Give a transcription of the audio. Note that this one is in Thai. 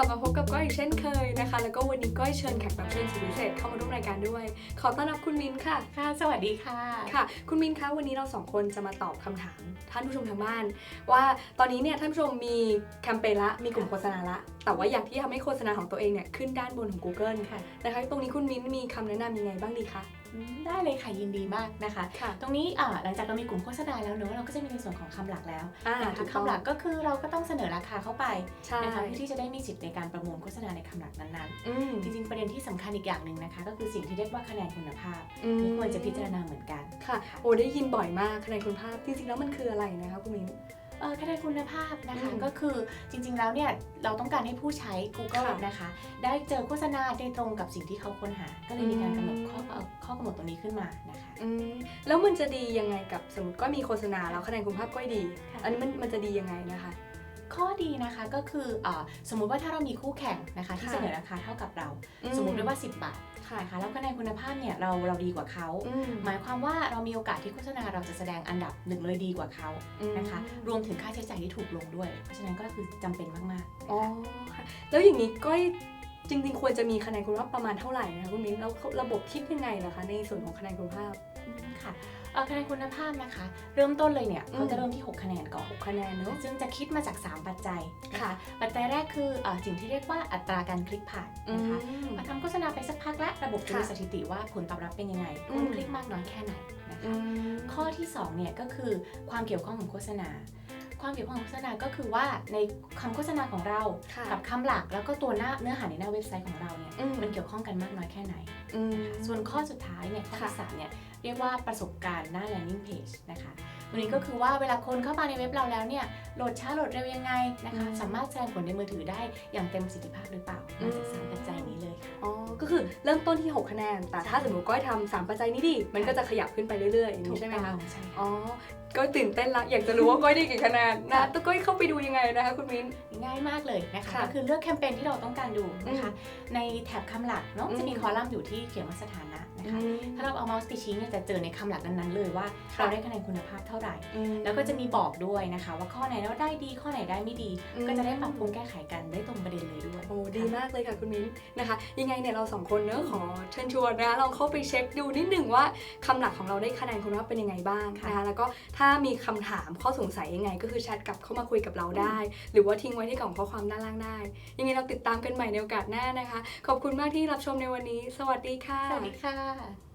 ลับมาพบกับก้อยอีกเช่นเคยนะคะ แล้วก็วันนี้ก้อยเชิญแขกรับเชิญสุดพิเศษเข้ามาร่วมรายการด้วย ขอต้อนรับคุณมินค่ะ ค่ะ สวัสดีค่ะ ค่ะ คุณมินคะ วันนี้เราสองคนจะมาตอบคำถาม ท่านผู้ชมทางบ้าน ว่าตอนนี้เนี่ยท่านผู้ชมมีแคมเปญละ มีกลุ่มโฆษณาละ แต่ว่าอยากที่ทำให้โฆษณาของตัวเองเนี่ยขึ้นด้านบนของ Google ค่ะ นะคะ ตรงนี้คุณมินมีคำแนะนำยังไงบ้างดีคะอืม ได้เลยค่ะยินดีมากนะคะค่ะตรงนี้อ่าหลังจากเรามีกลุ่มโฆษณาแล้วเนอะเราก็จะมีในส่วนของคำหลักแล้วอ่านะคะถูกต้องคำหลักก็คือเราก็ต้องเสนอราคาเข้าไปใช่นะคะเพื่อที่จะได้มีสิทธิ์ในการประมูลโฆษณาในคำหลักนั้นอืมๆจริงๆประเด็นที่สำคัญอีกอย่างหนึ่งนะคะ ก็คือสิ่งที่เรียกว่าคะแนนคุณภาพอืมนี่ควรจะพิจารณาเหมือนกันค่ะโอ้ได้ยินบ่อยมากคะแนนคุณภาพจริงๆแล้วมันคืออะไรนะคะคุณมินเออ คะแนนคุณภาพนะคะอืมก็คือจริงๆแล้วเนี่ยเราต้องการให้ผู้ใช้ Google ค่ะนะคะ ได้เจอโฆษณาได้ตรงกับสิ่งที่เขาค้นหา ก็เลยมีการกำหนดข้ออืมเอ่อข้อกำหนดตรงนี้ขึ้นมานะคะอืมแล้วมันจะดียังไงกับสมมติก็มีโฆษณาแล้วคะแนนคุณภาพก็ดีค่ะอันนี้มันมันจะดียังไงนะคะข้อดีนะคะก็คืออาสมมุติว่าถ้าเรามีคู่แข่งนะคะ ที่ค่ะเสนอราคาเท่ากับเราอืสมมติด้วยว่า 10 บาท ค่ะนะคะแล้วคะแนนคุณภาพเนี่ยเราเราดีกว่าเขาอืมหมายความว่าเรามีโอกาสที่โฆษณาเราจะแสดงอันดับหนึ่งเลยดีกว่าเขานะคะอืมรวมถึงค่าใช้จ่ายที่ถูกลงด้วย เพราะฉะนั้นก็คือจำเป็นมากอ๋อค่ะแล้วอย่างนี้ก้อย จริงๆ ควรจะมีคะแนนคุณภาพประมาณเท่าไหร่นะคะคุณมิ้นแล้วระบบคิดยังไงล่ะคะ ในส่วนของคะแนนคุณภาพๆอืมค่ะเอ่อคะแนนคุณภาพนะคะ เริ่มต้นเลยเนี่ยอืมเขาจะเริ่มที่ 6 คะแนนก่อนหกคะแนนเนอะซึ่งจะคิดมาจาก 3 ปัจจัยนะค่ะคะปัจจัยแรกคือเออสิ่งที่เรียกว่าอัตราการคลิกผ่านอืนะคะมมาทำโฆษณาไปสักพักแล้วระบบจะมีค่ะสถิติว่าผลตอบรับเป็นยังไงอืคนมคลิกมากน้อยแค่ไหนนะคะอืมข้อที่2เนี่ยก็คือความเกี่ยวข้องของโฆษณา ความเกี่ยวข้องของโฆษณาก็คือว่าในคำโฆษณาของเราค่ะกับคำหลักแล้วก็ตัวหน้าเนื้อหาในหน้าเว็บไซต์ของเราเนี่ยอืมมันเกี่ยวข้องกันมากน้อยแค่ไหนอืมส่วนข้อสุดท้ายเนี่ยข้อที่ค่ะสามเนี่ยเรียกว่าประสบการณ์หน้า landing page นะคะตัวนี้ก็คือว่าเวลาคนเข้ามาในเว็บเราแล้วเนี่ยโหลดช้าโหลดเร็วยังไงนะคะอืมสามารถแสดงผลในมือถือได้อย่างเต็มประสิทธิภาพหรือเปล่าอืมามจากสามปัจจัยนี้เลยค่ะอ๋อก็คือเริ่มต้นที่ 6 คะแนน แต่ถ้าสมมติก้อยทำสามปัจจัยนี้ดี มันก็จะขยับขึ้นไปเรื่อยๆอย่างนี้ใช่ไหมคะใช่อ๋อก็ตื่นเต้นละอยากจะรู้ว่าก้อยได้กี่คะแนนนะแต่ก้อยเข้าไปดูยังไงนะคะคุณมิ้น ง่ายมากเลยนะคะค่ะก็คือเลือกแคมเปญที่เราต้องการดูนะคะในแถบคำหลักเนาะอืมจะมีคอลัมน์อยู่ที่เขียนว่าสถานะนะคะ ถ้าเราเอาเมาส์ไปชี้เนี่ยจะเจอในคำหลักนั้นๆเลยว่าค่ะเราได้คะแนนคุณภาพเท่าไหร่อืมแล้วก็จะมีบอกด้วยนะคะ ว่าข้อไหนเราได้ดีข้อไหนได้ไม่ดีอืมก็จะได้ปรับปรุงแก้ไขกันได้ตรงประเด็นเลยด้วยโอ้ดีมากเลยค่ะคุณมิ้นนะคะ ยังไงเนี่ยเราสองคนเนอะขอเชิญชวนนะคะลองเข้าไปเช็คดูนิดหนึ่งว่าคำหลักของเราได้คะแนนคุณภาพเป็นยังไงบ้างค่ะนะคะแล้วก็ถ้ามีคำถามข้อสงสัยยังไง ก็คือแชทกลับเข้ามาคุยกับเราได้ หรือว่าทิ้งไว้ที่กล่องข้อความด้านล่างได้ ยังไงเราติดตามกันใหม่ในโอกาสหน้านะคะ ขอบคุณมากที่รับชมในวันนี้ สวัสดีค่ะ สวัสดีค่ะ Tchau!